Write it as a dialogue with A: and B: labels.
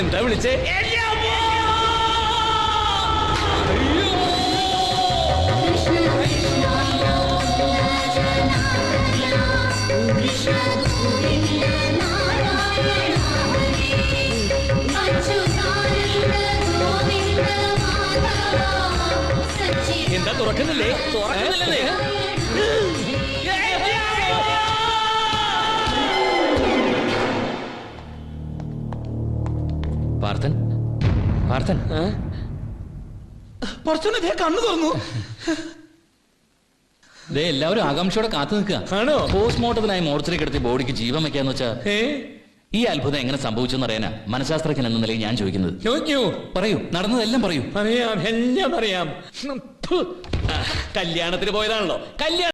A: എന്താ വിളിച്ചേ? എന്താ തുറക്കുന്നില്ലേ? തുറക്കുന്നില്ലേ?
B: പാർത്ഥൻ? പാർത്ഥൻ?
A: പറച്ചോനെ കണ്ണു തുറന്നു.
B: ദേ എല്ലാവരും ആകാംക്ഷയോടെ കാത്തു നിൽക്കുക.
A: ആണോ?
B: പോസ്റ്റ്മോർട്ടത്തിനായി മോർച്ചറി കിടത്തി ബോഡിക്ക് ജീവൻ വെക്കാന്ന് വെച്ചാ ഈ അത്ഭുതം എങ്ങനെ സംഭവിച്ചെന്ന് അറിയാനാ മനഃശാസ്ത്രജ്ഞൻ എന്ന നിലയിൽ ഞാൻ ചോദിക്കുന്നത്.
A: ചോദിക്കൂ.
B: പറയൂ നടന്നതെല്ലാം പറയൂ.
A: അറിയാം എല്ലാം അറിയാം. ഫു. കല്യാണത്തിന് പോയതാണല്ലോ. കല്യാണം